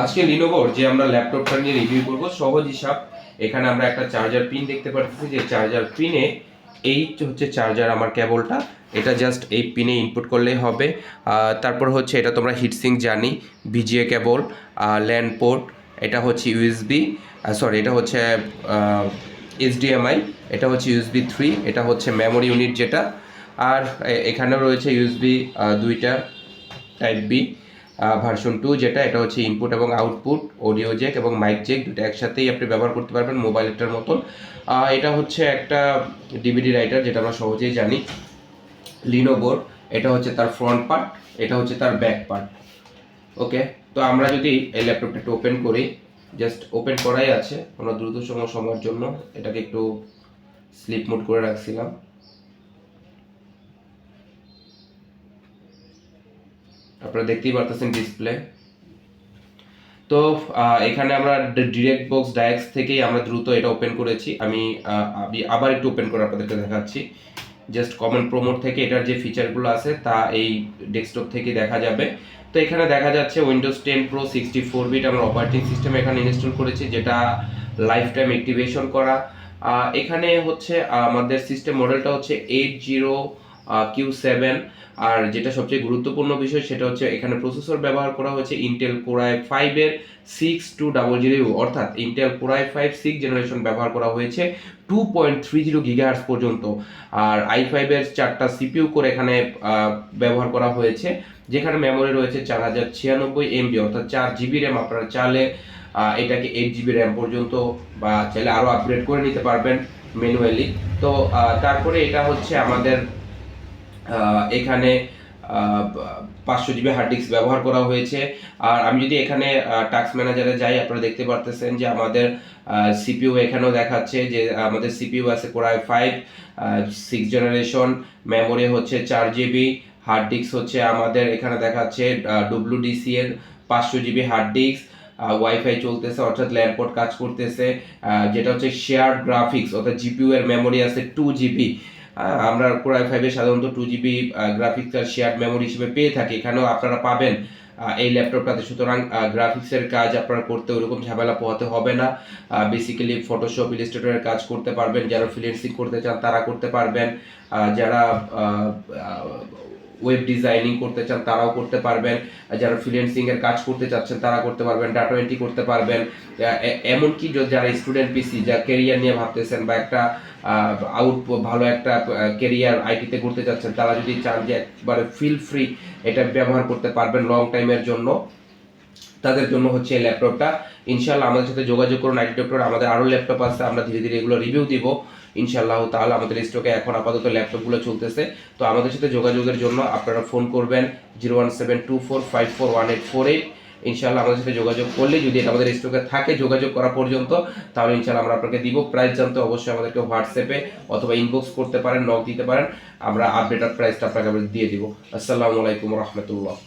আজকে লিনোভোর যে আমরা ল্যাপটপটা নিয়ে রিভিউ করব, সহজ হিসাব, এখানে আমরা একটা চার্জার পিন দেখতে পাচ্ছি যে চার্জার পিনে এই হচ্ছে চার্জার আমার কেবলটা এটা জাস্ট এই পিনে ইনপুট করলেই হবে। তারপর হচ্ছে এটা তোমরা হিটসিং জানি ভিজিএ কেবল ল্যান্ড পোর্ট এটা হচ্ছে ইউএসবি সরি এটা হচ্ছে এইচডিএমআই এটা হচ্ছে ইউএসবি থ্রি এটা হচ্ছে মেমোরি ইউনিট যেটা। আর এখানেও রয়েছে ইউএসবি দুইটা টাইপ বি ভার্সন টু যেটা, এটা হচ্ছে ইনপুট এবং আউটপুট অডিও জ্যাক এবং মাইক জেক দুটো একসাথেই আপনি ব্যবহার করতে পারবেন মোবাইলটার মতন। এটা হচ্ছে একটা ডিভিডি রাইটার যেটা আমরা সহজেই জানি লিনোবোর এটা হচ্ছে তার ফ্রন্ট পার্ট এটা হচ্ছে তার ব্যাক পার্ট ওকে তো আমরা যদি এই ল্যাপটপটা একটু ওপেন করি জাস্ট ওপেন করাই আছে, আমরা দ্রুত সময় সময়ের জন্য এটাকে একটু স্লিপ মোড করে রাখছিলাম। আপনারা দেখতেই পারতেছেন ডিসপ্লে তো এখানে আমরা ডিরেক্ট বক্স ডায়াক্স থেকেই আমরা দ্রুত এটা ওপেন করেছি। আমি আমি আবার একটু ওপেন করে আপনাদেরকে দেখাচ্ছি। জাস্ট কমন প্রোমোট থেকে এটার যে ফিচারগুলো আছে, তা এই ডেস্কটপ থেকে দেখা যাবে। তো এখানে দেখা যাচ্ছে Windows ten pro sixty four bit আমরা অপারেটিং সিস্টেম এখানে ইনস্টল করেছি, যেটা লাইফ টাইম অ্যাক্টিভেশন করা এখানে হচ্ছে আমাদের সিস্টেম মডেলটা হচ্ছে এইট জিরো কিউ সেভেন আর যেটা সবচেয়ে গুরুত্বপূর্ণ বিষয় সেটা হচ্ছে এখানে প্রসেসর ব্যবহার করা হয়েছে ইন্টেল কোরাই ফাইভের সিক্স টু ডাবল জিরো অর্থাৎ Intel core i five six generation ব্যবহার করা হয়েছে two point three zero gigahertz পর্যন্ত। আর আই ফাইভের চারটা সিপিইউ করে এখানে ব্যবহার করা হয়েছে, যেখানে মেমোরি রয়েছে চার হাজার ছিয়ানব্বই এমবি অর্থাৎ চার জিবি র্যাম আপনারা চালে এটাকে এইট জিবি র্যাম পর্যন্ত বা চাইলে আরও আপগ্রেড করে নিতে পারবেন ম্যানুয়ালি তো তারপরে এটা হচ্ছে আমাদের এখানে পাঁচশো জিবি হার্ড ডিস্ক ব্যবহার করা হয়েছে। আর আমি যদি এখানে টাস্ক ম্যানেজারে যাই, আপনারা দেখতে পারতেছেন যে আমাদের সিপিইউ এখানেও দেখাচ্ছে যে আমাদের সিপিইউ আছে core i five six generation memory হচ্ছে চার জিবি হার্ড ডিস্ক হচ্ছে আমাদের এখানে দেখাচ্ছে ডব্লিউডিসি এর পাঁচশো জিবি হার্ড ডিস্ক ওয়াইফাই চলতেছে, অর্থাৎ ল্যান্ডপোর্ট কাজ করতেছে যেটা হচ্ছে শেয়ার গ্রাফিক্স অর্থাৎ জিপিইউ এর মেমোরি আছে টু জিবি। আমরা কোরআই ফাইভে সাধারণত টু জিবি গ্রাফিক্স আর শেয়ার মেমোরি হিসেবে পেয়ে থাকি। এখানেও আপনারা পাবেন এই ল্যাপটপটাতে সুতরাং গ্রাফিক্সের কাজ আপনারা করতে ওরকম ঝামেলা পোহাতে হবে না। বেসিক্যালি ফটোশপ ইলিস্ট্রেটরের কাজ করতে পারবেন। যারা ফ্রিলেন্সিং করতে চান, তারা করতে পারবেন। যারা ওয়েব ডিজাইনিং করতে চান, তারাও করতে পারবেন। যারা ফ্রিল্যান্সিং এর কাজ করতে চাচ্ছেন, তারা করতে পারবেন ডাটা এন্ট্রি করতে পারবেন। এমনকি যারা স্টুডেন্ট পিসি যা কেরিয়ার নিয়ে ভাবতেছেন বা একটা আউট ভালো একটা কেরিয়ার আইটিতে করতে চাচ্ছেন, তারা যদি চান যে একবারে ফিল ফ্রি এটা ব্যবহার করতে পারবেন লং টাইমের জন্য। তাদের জন্য হচ্ছে এই ল্যাপটপটা। ইনশাল্লাহ আমাদের সাথে যোগাযোগ করুন, আইটি ডক্টর, আমাদের আরও ল্যাপটপ আছে, আমরা ধীরে ধীরে এগুলো রিভিউ দিব। ইনশাল্লাহ তাহলে আমাদের স্টকে এখন আপাতত ল্যাপটপগুলো চলতেছে। তো আমাদের সাথে যোগাযোগের জন্য আপনারা ফোন করবেন zero one seven two four five four one eight four eight ইনশাল্লাহ আমাদের সাথে যোগাযোগ করলে যদি এটা আমাদের স্টকে থাকে যোগাযোগ করা পর্যন্ত, তাহলে ইনশাল্লাহ আমরা আপনাকে দিব। প্রাইস জানতে অবশ্যই আমাদেরকে হোয়াটসঅ্যাপে অথবা ইনবক্স করতে পারেন নক দিতে পারেন। আমরা আপডেটার প্রাইসটা আপনাকে আমরা দিয়ে দিব। আসসালামু আলাইকুম রহমতুল্লাহ।